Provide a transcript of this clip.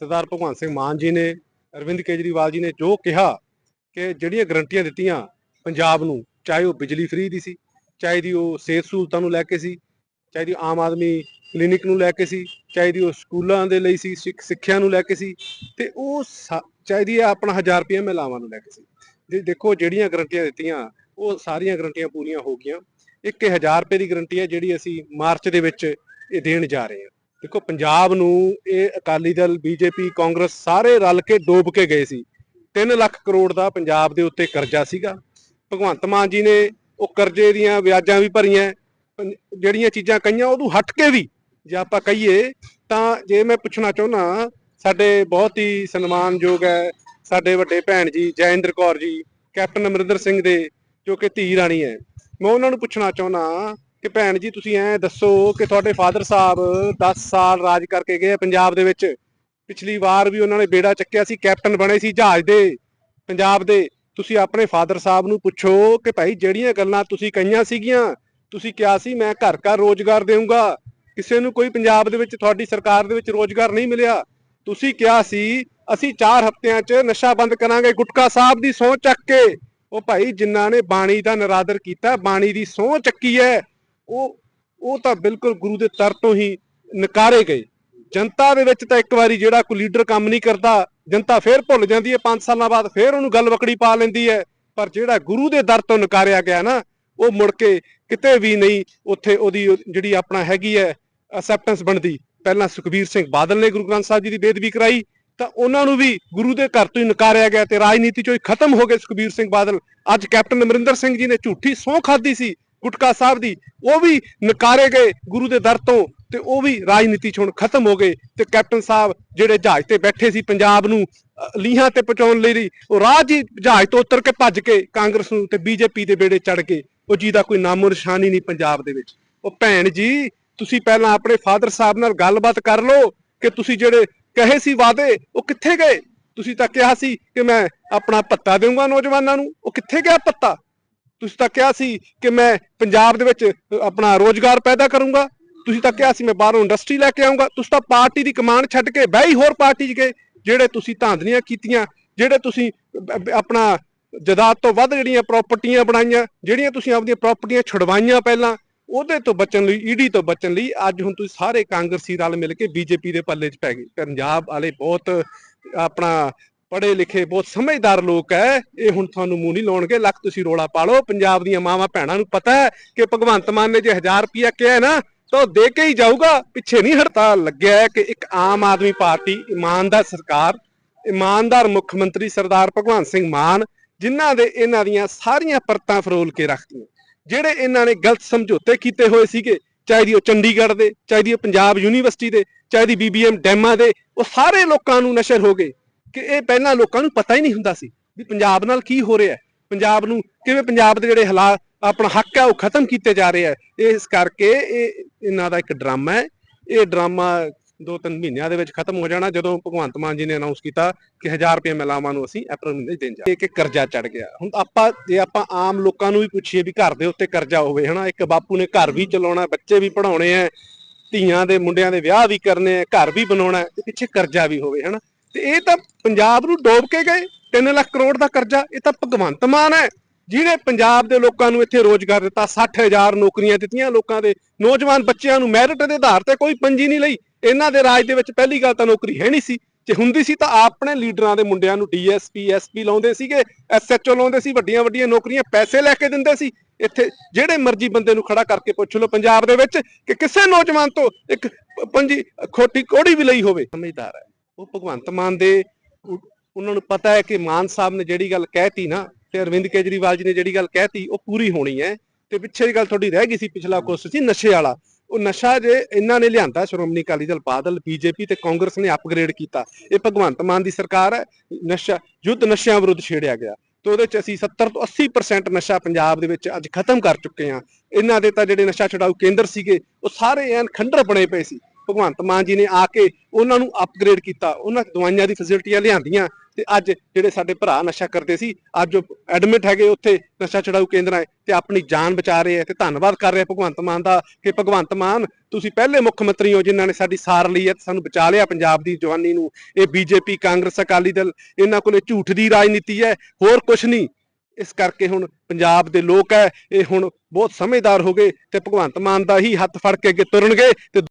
ਸਰਦਾਰ ਭਗਵੰਤ ਸਿੰਘ ਮਾਨ ਜੀ ਨੇ, ਅਰਵਿੰਦ ਕੇਜਰੀਵਾਲ ਜੀ ਨੇ ਜੋ ਕਿਹਾ ਕਿ ਜਿਹੜੀਆਂ ਗਰੰਟੀਆਂ ਦਿੱਤੀਆਂ ਪੰਜਾਬ ਨੂੰ, ਚਾਹੇ ਉਹ ਬਿਜਲੀ ਫ੍ਰੀ ਦੀ ਸੀ, ਚਾਹੇ ਦੀ ਉਹ ਸਿਹਤ ਸਹੂਲਤਾਂ ਨੂੰ ਲੈ ਕੇ ਸੀ, ਚਾਹੇ ਦੀ ਆਮ ਆਦਮੀ ਕਲੀਨਿਕ ਨੂੰ ਲੈ ਕੇ ਸੀ, ਚਾਹੇ ਦੀ ਉਹ ਸਕੂਲਾਂ ਦੇ ਲਈ ਸੀ, ਸਿੱਖ- ਸਿੱਖਿਆ ਨੂੰ ਲੈ ਕੇ ਸੀ, ਤੇ ਉਹ ਸਾ- ਚਾਹੇ ਦੀ ਆਪਣਾ 1000 ਰੁਪਏ ਮਹਿਲਾਵਾਂ ਨੂੰ ਲੈ ਕੇ ਸੀ। ਜੇ ਦੇਖੋ ਜਿਹੜੀਆਂ ਗਰੰਟੀਆਂ ਦਿੱਤੀਆਂ, ਉਹ ਸਾਰੀਆਂ ਗਰੰਟੀਆਂ ਪੂਰੀਆਂ ਹੋ ਗਈਆਂ। ਇੱਕ 1000 ਰੁਪਏ ਦੀ ਗਰੰਟੀ ਹੈ ਜਿਹੜੀ ਅਸੀਂ ਮਾਰਚ ਦੇ ਵਿੱਚ ਇਹ ਦੇਣ ਜਾ ਰਹੇ ਹਾਂ। ਦੇਖੋ, ਪੰਜਾਬ ਨੂੰ ਇਹ ਅਕਾਲੀ ਦਲ, ਬੀਜੇਪੀ, ਕਾਂਗਰਸ ਸਾਰੇ ਰਲ ਕੇ ਡੋਬ ਕੇ ਗਏ ਸੀ। 3 ਲੱਖ ਕਰੋੜ ਦਾ ਪੰਜਾਬ ਦੇ ਉੱਤੇ ਕਰਜ਼ਾ ਸੀਗਾ। ਭਗਵੰਤ ਮਾਨ ਜੀ ਨੇ ਉਹ ਕਰਜ਼ੇ ਦੀਆਂ ਵਿਆਜਾਂ ਵੀ ਭਰੀਆਂ ਜਿਹੜੀਆਂ ਚੀਜ਼ਾਂ ਕਹੀਆਂ, ਉਹਨੂੰ ਹਟ ਕੇ ਵੀ ਜੇ ਆਪਾਂ ਕਹੀਏ, ਤਾਂ ਜੇ ਮੈਂ ਪੁੱਛਣਾ ਚਾਹੁੰਦਾ, ਸਾਡੇ ਬਹੁਤ ਹੀ ਸਨਮਾਨਯੋਗ ਹੈ ਸਾਡੇ ਵੱਡੇ ਭੈਣ ਜੀ, ਜੈਇੰਦਰ ਕੌਰ ਜੀ, ਕੈਪਟਨ ਅਮਰਿੰਦਰ ਸਿੰਘ ਦੇ, ਜੋ ਕਿ ਧੀ ਰਾਣੀ ਹੈ। ਮੈਂ ਉਹਨਾਂ ਨੂੰ ਪੁੱਛਣਾ ਚਾਹੁੰਦਾ ਕਿ ਭੈਣ ਜੀ ਤੁਸੀਂ ਐ ਦੱਸੋ ਕਿ ਤੁਹਾਡੇ ਫਾਦਰ ਸਾਹਿਬ 10 ਸਾਲ ਰਾਜ ਕਰਕੇ ਗਏ ਪੰਜਾਬ ਦੇ ਵਿੱਚ। ਪਿਛਲੀ ਵਾਰ ਵੀ ਉਹਨਾਂ ਨੇ ਬੇੜਾ ਚੱਕਿਆ ਸੀ, ਕੈਪਟਨ ਬਣੇ ਸੀ ਜਹਾਜ਼ ਦੇ, ਪੰਜਾਬ ਦੇ। ਤੁਸੀਂ ਆਪਣੇ ਫਾਦਰ ਸਾਹਿਬ ਨੂੰ ਪੁੱਛੋ ਕਿ ਭਾਈ ਜਿਹੜੀਆਂ ਗੱਲਾਂ ਤੁਸੀਂ ਕਹੀਆਂ ਸੀਗੀਆਂ, ਤੁਸੀਂ ਕਿਹਾ ਸੀ ਮੈਂ ਘਰ ਘਰ ਰੋਜ਼ਗਾਰ ਦੇਵਾਂਗਾ ਕਿਸੇ ਨੂੰ ਕੋਈ ਪੰਜਾਬ ਦੇ ਵਿੱਚ, ਤੁਹਾਡੀ ਸਰਕਾਰ ਦੇ ਵਿੱਚ ਰੋਜ਼ਗਾਰ ਨਹੀਂ ਮਿਲਿਆ। ਤੁਸੀਂ ਕਿਹਾ ਸੀ, ਅਸੀਂ 4 ਹਫ਼ਤਿਆਂ 'ਚ ਨਸ਼ਾ ਬੰਦ ਕਰਾਂਗੇ ਗੁਟਕਾ ਸਾਹਿਬ ਦੀ ਸਹੁੰ ਚੱਕ ਕੇ। ਉਹ ਭਾਈ ਜਿਨ੍ਹਾਂ ਨੇ ਬਾਣੀ ਦਾ ਨਰਾਦਰ ਕੀਤਾ, ਬਾਣੀ ਦੀ ਸਹੁੰ ਚੱਕੀ ਹੈ। ਉਹ ਉਹ ਤਾਂ ਬਿਲਕੁਲ ਗੁਰੂ ਦੇ ਦਰ ਤੋਂ ਹੀ ਨਕਾਰੇ ਗਏ। ਜਨਤਾ ਦੇ ਵਿੱਚ ਤਾਂ ਇੱਕ ਵਾਰੀ ਜਿਹੜਾ ਕੋਈ ਲੀਡਰ ਕੰਮ ਨਹੀਂ ਕਰਦਾ, ਜਨਤਾ ਫੇਰ ਭੁੱਲ ਜਾਂਦੀ ਹੈ। 5 ਸਾਲਾਂ ਬਾਅਦ ਫੇਰ ਉਹਨੂੰ ਗੱਲ ਵਕੜੀ ਪਾ ਲੈਂਦੀ ਹੈ। ਪਰ ਜਿਹੜਾ ਗੁਰੂ ਦੇ ਦਰ ਤੋਂ ਨਕਾਰਿਆ ਗਿਆ ਨਾ, ਉਹ ਮੁੜ ਕੇ ਕਿਤੇ ਵੀ ਨਹੀਂ ਉੱਥੇ ਉਹਦੀ ਜਿਹੜੀ ਆਪਣਾ ਹੈਗੀ ਹੈ ਅਸੈਪਟੈਂਸ ਬਣਦੀ। ਪਹਿਲਾਂ ਸੁਖਬੀਰ ਸਿੰਘ ਬਾਦਲ ਨੇ ਗੁਰੂ ਗ੍ਰੰਥ ਸਾਹਿਬ ਜੀ ਦੀ ਬੇਦਬੀ ਕਰਾਈ, ਤਾਂ ਉਹਨਾਂ ਨੂੰ ਵੀ ਗੁਰੂ ਦੇ ਘਰ ਤੋਂ ਹੀ ਨਕਾਰਿਆ ਗਿਆ ਤੇ ਰਾਜਨੀਤੀ ਚੋਂ ਹੀ ਖਤਮ ਹੋ ਗਏ ਸੁਖਬੀਰ ਸਿੰਘ ਬਾਦਲ। ਅੱਜ ਕੈਪਟਨ ਅਮਰਿੰਦਰ ਸਿੰਘ ਜੀ ਨੇ ਝੂਠੀ ਸਹੁੰ ਖਾਦੀ ਸੀ। ਗੁਟਕਾ ਸਾਹਿਬ ਦੀ, ਉਹ ਵੀ ਨਕਾਰੇ ਗਏ ਗੁਰੂ ਦੇ ਦਰ ਤੋਂ ਤੇ ਉਹ ਵੀ ਰਾਜਨੀਤੀ ਚ ਹੁਣ ਖਤਮ ਹੋ ਗਏ ਤੇ ਕੈਪਟਨ ਸਾਹਿਬ ਜਿਹੜੇ ਜਹਾਜ਼ ਤੇ ਬੈਠੇ ਸੀ ਪੰਜਾਬ ਨੂੰ ਲੀਹਾਂ ਤੇ ਪਹੁੰਚਾਉਣ ਲਈ ਉਹ ਰਾਹ 'ਚ ਹੀ ਜਹਾਜ਼ ਤੋਂ ਉਤਰ ਕੇ ਭੱਜ ਕੇ ਕਾਂਗਰਸ ਨੂੰ ਤੇ ਬੀਜੇਪੀ ਦੇ ਬੇੜੇ ਚੜ ਕੇ, ਉਹ ਜੀ ਦਾ ਕੋਈ ਨਾਮੋ ਨਿਸ਼ਾਨ ਹੀ ਨਹੀਂ ਪੰਜਾਬ ਦੇ ਵਿੱਚ। ਉਹ ਭੈਣ ਜੀ, ਤੁਸੀਂ ਪਹਿਲਾਂ ਆਪਣੇ ਫਾਦਰ ਸਾਹਿਬ ਨਾਲ ਗੱਲਬਾਤ ਕਰ ਲਓ ਕਿ ਤੁਸੀਂ ਜਿਹੜੇ ਕਹੇ ਸੀ ਵਾਅਦੇ, ਉਹ ਕਿੱਥੇ ਗਏ? ਤੁਸੀਂ ਤਾਂ ਕਿਹਾ ਸੀ ਕਿ ਮੈਂ ਆਪਣਾ ਪੱਤਾ ਦੇਵਾਂਗਾ ਨੌਜਵਾਨਾਂ ਨੂੰ, ਉਹ ਕਿੱਥੇ ਗਿਆ ਪੱਤਾ ਤੁਸੀਂ ਤਾਂ ਕਿਹਾ ਸੀ ਕਿ ਮੈਂ ਪੰਜਾਬ ਦੇ ਵਿੱਚ ਆਪਣਾ ਰੋਜ਼ਗਾਰ ਪੈਦਾ ਕਰੂੰਗਾ। ਤੁਸੀਂ ਤਾਂ ਕਿਹਾ ਸੀ ਮੈਂ ਬਾਹਰੋਂ ਇੰਡਸਟਰੀ ਲੈ ਕੇ ਆਉਂਗਾ ਤੁਸੀਂ ਤਾਂ ਪਾਰਟੀ ਦੀ ਕਮਾਂਡ ਛੱਡ ਕੇ ਬਈ ਹੋਰ ਪਾਰਟੀ 'ਚ ਗਏ, ਜਿਹੜੇ ਤੁਸੀਂ ਧਾਂਦਲੀਆਂ ਕੀਤੀਆਂ, ਜਿਹੜੇ ਤੁਸੀਂ ਆਪਣਾ ਜਦਾਦ ਤੋਂ ਵੱਧ ਜਿਹੜੀਆਂ ਪ੍ਰਾਪਰਟੀਆਂ ਬਣਾਈਆਂ, ਜਿਹੜੀਆਂ ਤੁਸੀਂ ਆਪਣੀਆਂ ਪ੍ਰਾਪਰਟੀਆਂ ਛੁਡਵਾਈਆਂ ਪਹਿਲਾਂ, ਉਹਦੇ ਤੋਂ ਬਚਣ ਲਈ ਈਡੀ ਤੋਂ ਬਚਣ ਲਈ ਅੱਜ ਹੁਣ ਤੁਸੀਂ ਸਾਰੇ ਕਾਂਗਰਸੀ ਰਲ ਮਿਲ ਕੇ ਬੀਜੇਪੀ ਦੇ ਪੱਲੇ 'ਚ ਪੈ ਗਏ। ਪੰਜਾਬ ਵਾਲੇ ਬਹੁਤ ਆਪਣਾ ਪੜ੍ਹੇ ਲਿਖੇ ਬਹੁਤ ਸਮਝਦਾਰ ਲੋਕ ਹੈ ਇਹ ਹੁਣ ਤੁਹਾਨੂੰ ਮੂੰਹ ਨਹੀਂ ਲਾਉਣਗੇ। ਲੱਖ ਤੁਸੀਂ ਰੋਲਾ ਪਾ ਲਓ। ਪੰਜਾਬ ਦੀਆਂ ਮਾਵਾਂ ਭੈਣਾਂ ਨੂੰ ਪਤਾ ਹੈ ਕਿ ਭਗਵੰਤ ਮਾਨ ਨੇ ਜੇ 1000 ਰੁਪਿਆ ਕਿਹਾ ਨਾ, ਤਾਂ ਉਹ ਦੇ ਕੇ ਹੀ ਜਾਊਗਾ। ਪਿੱਛੇ ਨਹੀਂ ਹੜਤਾਲ ਲੱਗਿਆ ਹੈ ਕਿ ਇੱਕ ਆਮ ਆਦਮੀ ਪਾਰਟੀ, ਇਮਾਨਦਾਰ ਸਰਕਾਰ, ਇਮਾਨਦਾਰ ਮੁੱਖ ਮੰਤਰੀ ਸਰਦਾਰ ਭਗਵੰਤ ਸਿੰਘ ਮਾਨ, ਜਿਨ੍ਹਾਂ ਦੇ ਇਹਨਾਂ ਦੀਆਂ ਸਾਰੀਆਂ ਪਰਤਾਂ ਫਰੋਲ ਕੇ ਰੱਖਤੀਆਂ। ਜਿਹੜੇ ਇਹਨਾਂ ਨੇ ਗਲਤ ਸਮਝੌਤੇ ਕੀਤੇ ਹੋਏ ਸੀਗੇ, ਚਾਹੇ ਦੀ ਉਹ ਚੰਡੀਗੜ੍ਹ ਦੇ, ਚਾਹੇ ਦੀ ਉਹ ਪੰਜਾਬ ਯੂਨੀਵਰਸਿਟੀ ਦੇ, ਚਾਹੇ ਦੀ ਬੀਬੀਐਮ ਡੈਮਾਂ ਦੇ, ਉਹ ਸਾਰੇ ਲੋਕਾਂ ਨੂੰ ਨਸ਼ਰ ਹੋ ਗਏ। ਕਿ ਇਹ ਪਹਿਲਾਂ ਲੋਕਾਂ ਨੂੰ ਪਤਾ ਹੀ ਨਹੀਂ ਹੁੰਦਾ ਸੀ ਵੀ ਪੰਜਾਬ ਨਾਲ ਕੀ ਹੋ ਰਿਹਾ ਹੈ। ਪੰਜਾਬ ਨੂੰ ਕਿਵੇਂ ਪੰਜਾਬ ਦੇ ਜਿਹੜੇ ਹਾਲਾਤ, ਆਪਣਾ ਹੱਕ ਹੈ ਉਹ ਖਤਮ ਕੀਤੇ ਜਾ ਰਹੇ ਹੈ। ਇਸ ਕਰਕੇ ਇਹ, ਇਹਨਾਂ ਦਾ ਇੱਕ ਡਰਾਮਾ ਹੈ। ਇਹ ਡਰਾਮਾ ਦੋ ਤਿੰਨ ਮਹੀਨਿਆਂ ਦੇ ਵਿੱਚ ਖਤਮ ਹੋ ਜਾਣਾ, ਜਦੋਂ ਭਗਵੰਤ ਮਾਨ ਜੀ ਨੇ ਅਨਾਉਂਸ ਕੀਤਾ ਕਿ 1000 ਰੁਪਏ ਮਹਿਲਾਵਾਂ ਨੂੰ ਅਸੀਂ ਅਪ੍ਰੈਲ ਮਹੀਨੇ ਦੇਣ ਜਾ ਇੱਕ ਕਰਜ਼ਾ ਚੜ ਗਿਆ। ਹੁਣ ਆਪਾਂ, ਜੇ ਆਪਾਂ ਆਮ ਲੋਕਾਂ ਨੂੰ ਵੀ ਪੁੱਛੀਏ ਵੀ ਘਰ ਦੇ ਉੱਤੇ ਕਰਜ਼ਾ ਹੋਵੇ, ਹਨਾ, ਇੱਕ ਬਾਪੂ ਨੇ ਘਰ ਵੀ ਚਲਾਉਣਾ, ਬੱਚੇ ਵੀ ਪੜਾਉਣੇ ਆ ਧੀਆਂ ਦੇ ਮੁੰਡਿਆਂ ਦੇ ਵਿਆਹ ਵੀ ਕਰਨੇ ਆ ਘਰ ਵੀ ਬਣਾਉਣਾ ਤੇ ਪਿੱਛੇ ਕਰਜ਼ਾ ਵੀ ਹੋਵੇ, ਹਨਾ। ਤੇ ਇਹ ਤਾਂ ਪੰਜਾਬ ਨੂੰ ਡੋਬ ਕੇ ਗਏ 3 ਲੱਖ ਕਰੋੜ ਦਾ ਕਰਜ਼ਾ, ਇਹ ਤਾਂ ਭਗਵੰਤ ਮਾਨ ਹੈ। ਜਿਹਨੇ ਪੰਜਾਬ ਦੇ ਲੋਕਾਂ ਨੂੰ ਇੱਥੇ ਰੋਜ਼ਗਾਰ ਦਿੱਤਾ 60000 ਨੌਕਰੀਆਂ ਦਿੱਤੀਆਂ ਲੋਕਾਂ ਦੇ, ਨੌਜਵਾਨ ਬੱਚਿਆਂ ਨੂੰ ਮੈਰਿਟ ਦੇ ਆਧਾਰ ਤੇ ਕੋਈ ਪੰਜੀ ਨਹੀਂ ਲਈ। ਇਹਨਾਂ ਦੇ ਰਾਜ ਦੇ ਵਿੱਚ ਪਹਿਲੀ ਗੱਲ ਤਾਂ ਨੌਕਰੀ ਹੈ ਨਹੀਂ ਸੀ। ਜੇ ਹੁੰਦੀ ਸੀ ਤਾਂ ਆਪਣੇ ਲੀਡਰਾਂ ਦੇ ਮੁੰਡਿਆਂ ਨੂੰ ਡੀਐਸਪੀ, ਐਸਪੀ ਲਾਉਂਦੇ ਸੀਗੇ, ਐਸਐਚਓ ਲਾਉਂਦੇ ਸੀ, ਵੱਡੀਆਂ ਵੱਡੀਆਂ ਨੌਕਰੀਆਂ, ਪੈਸੇ ਲੈ ਕੇ ਦਿੰਦੇ ਸੀ। ਇੱਥੇ ਜਿਹੜੇ ਮਰਜ਼ੀ ਬੰਦੇ ਨੂੰ ਖੜਾ ਕਰਕੇ ਪੁੱਛ ਲਓ ਪੰਜਾਬ ਦੇ ਵਿੱਚ ਕਿ ਕਿਸੇ ਨੌਜਵਾਨ ਤੋਂ ਇੱਕ ਪੰਜੀ, ਖੋਟੀ ਕੋੜੀ ਵੀ ਲਈ ਹੋਵੇ। ਸਮਝਦਾਰ ਹੈ। ਉਹ ਭਗਵੰਤ ਮਾਨ ਦੇ ਉਹਨਾਂ ਨੂੰ ਪਤਾ ਹੈ ਕਿ ਮਾਨ ਸਾਹਿਬ ਨੇ ਜਿਹੜੀ ਗੱਲ ਕਹਿਤੀ ਨਾ ਤੇ ਅਰਵਿੰਦ ਕੇਜਰੀਵਾਲ ਜੀ ਨੇ ਜਿਹੜੀ ਗੱਲ ਕਹਿਤੀ, ਉਹ ਪੂਰੀ ਹੋਣੀ ਹੈ ਤੇ ਪਿੱਛੇ ਦੀ ਗੱਲ ਤੁਹਾਡੀ ਰਹਿ ਗਈ ਸੀ ਪਿਛਲਾ ਕੁਛ ਸੀ ਨਸ਼ੇ ਵਾਲਾ। ਉਹ ਨਸ਼ਾ ਜੇ ਇਹਨਾਂ ਨੇ ਲਿਆਂਦਾ ਸ਼੍ਰੋਮਣੀ ਅਕਾਲੀ ਦਲ ਬਾਦਲ, ਬੀਜੇਪੀ ਤੇ ਕਾਂਗਰਸ ਨੇ ਅਪਗ੍ਰੇਡ ਕੀਤਾ, ਇਹ ਭਗਵੰਤ ਮਾਨ ਦੀ ਸਰਕਾਰ ਹੈ, ਨਸ਼ਾ, ਯੁੱਧ ਨਸ਼ਿਆਂ ਵਿਰੁੱਧ ਛੇੜਿਆ ਗਿਆ। ਤੇ ਉਹਦੇ ਚ ਅਸੀਂ 70 ਤੋਂ 80% ਨਸ਼ਾ ਪੰਜਾਬ ਦੇ ਵਿੱਚ ਅੱਜ ਖਤਮ ਕਰ ਚੁੱਕੇ ਹਾਂ। ਇਹਨਾਂ ਦੇ ਤਾਂ ਜਿਹੜੇ ਨਸ਼ਾ ਛਡਾਊ ਕੇਂਦਰ ਸੀਗੇ, ਉਹ ਸਾਰੇ ਐਨ ਖੰਡਰ ਬਣੇ ਪਏ ਸੀ। ਭਗਵੰਤ ਮਾਨ ਜੀ ਨੇ ਆ ਕੇ ਉਹਨਾਂ ਨੂੰ ਅਪਗ੍ਰੇਡ ਕੀਤਾ, ਉਹਨਾਂ ਦਵਾਈਆਂ ਦੀ ਫੈਸਿਲਿਟੀਆਂ ਲਿਆਂਦੀਆਂ ਤੇ ਅੱਜ ਜਿਹੜੇ ਸਾਡੇ ਭਰਾ ਨਸ਼ਾ ਕਰਦੇ ਸੀ, ਅੱਜ ਉਹ ਐਡਮਿਟ ਹੈਗੇ ਉੱਥੇ ਨਸ਼ਾ ਛਡਾਊ ਕੇਂਦਰਾਂ 'ਚ ਤੇ ਆਪਣੀ ਜਾਨ ਬਚਾ ਰਹੇ ਆ ਤੇ ਧੰਨਵਾਦ ਕਰ ਰਿਹਾ ਭਗਵੰਤ ਮਾਨ ਦਾ ਕਿ ਭਗਵੰਤ ਮਾਨ ਤੁਸੀਂ ਪਹਿਲੇ ਮੁੱਖ ਮੰਤਰੀ ਹੋ ਜਿਨ੍ਹਾਂ ਨੇ ਸਾਡੀ ਸਾਰ ਲਈ ਹੈ ਤੇ ਸਾਨੂੰ ਬਚਾ ਲਿਆ ਪੰਜਾਬ ਦੀ ਜਵਾਨੀ ਨੂੰ। ਇਹ ਬੀਜੇਪੀ, ਕਾਂਗਰਸ, ਅਕਾਲੀ ਦਲ, ਇਹਨਾਂ ਕੋਲੇ ਝੂਠ ਦੀ ਰਾਜਨੀਤੀ ਹੈ, ਹੋਰ ਕੁਝ ਨਹੀਂ। ਇਸ ਕਰਕੇ ਹੁਣ ਪੰਜਾਬ ਦੇ ਲੋਕ ਹੈ, ਇਹ ਹੁਣ ਬਹੁਤ ਸਮਝਦਾਰ ਹੋ ਗਏ ਤੇ ਭਗਵੰਤ ਮਾਨ ਦਾ ਹੀ ਹੱਥ ਫੜ ਕੇ ਅੱਗੇ ਤੁਰਨਗੇ ਤੇ